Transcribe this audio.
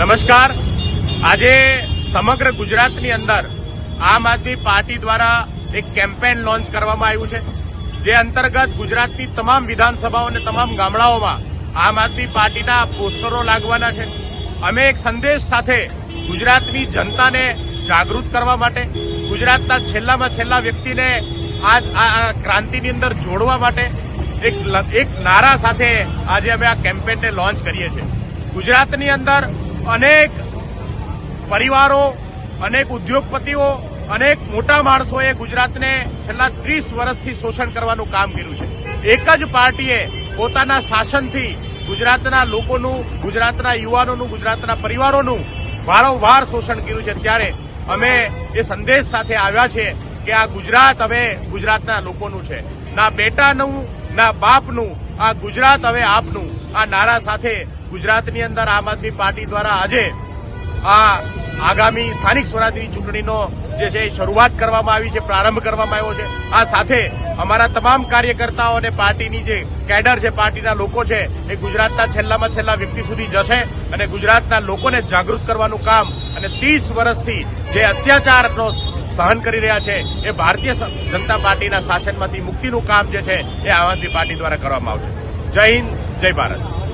નમસ્કાર. આજે સમગ્ર ગુજરાતની અંદર આમ આદમી પાર્ટી દ્વારા એક કેમ્પેન લોન્ચ કરવામાં આવ્યું છે, જે અંતર્ગત ગુજરાતની તમામ વિધાનસભાઓ અને તમામ ગામડાઓમાં આમ આદમી પાર્ટીના પોસ્ટરો લાગવાના છે. અમે એક સંદેશ સાથે ગુજરાતની જનતાને જાગૃત કરવા માટે, ગુજરાતના છેલ્લામાં છેલ્લા વ્યક્તિને આ ક્રાંતિની અંદર જોડવા માટે એક એક નારા સાથે આજે અમે આ કેમ્પેનને લોન્ચ કરીએ છીએ. ગુજરાતની અંદર અનેક પરિવારો, અનેક ઉદ્યોગપતિઓ, અનેક મોટા માણસોએ ગુજરાતને છેલ્લા ત્રીસ વર્ષથી શોષણ કરવાનું કામ કર્યું છે. એક જ પાર્ટીએ પોતાના શાસનથી ગુજરાતના લોકોનું, ગુજરાતના યુવાનોનું, ગુજરાતના પરિવારોનું વારંવાર શોષણ કર્યું છે. ત્યારે અમે એ સંદેશ સાથે આવ્યા છે કે આ ગુજરાત હવે ગુજરાતના લોકોનું છે. ના બેટાનું, ના બાપનું, આ ગુજરાત હવે આપનું. આ નારા સાથે ગુજરાતની અંદર આમ આદમી પાર્ટી દ્વારા આજે આ આગામી સ્થાનિક સ્વરાજની ચૂંટણીનો જે છે એ શરૂઆત કરવામાં આવી છે, પ્રારંભ કરવામાં આવ્યો છે. આ સાથે અમારા તમામ કાર્યકર્તાઓ અને પાર્ટીની જે કેડર છે, પાર્ટીના લોકો છે, એ ગુજરાતના છેલ્લામાં છેલ્લા વ્યક્તિ સુધી જશે અને ગુજરાતના લોકોને જાગૃત કરવાનું કામ અને ત્રીસ વર્ષથી જે અત્યાચારનો સહન કરી રહ્યા છે, એ ભારતીય જનતા પાર્ટીના શાસનમાંથી મુક્તિનું કામ જે છે, એ આમ પાર્ટી દ્વારા કરવામાં આવશે. જય હિન્દ. જય ભારત.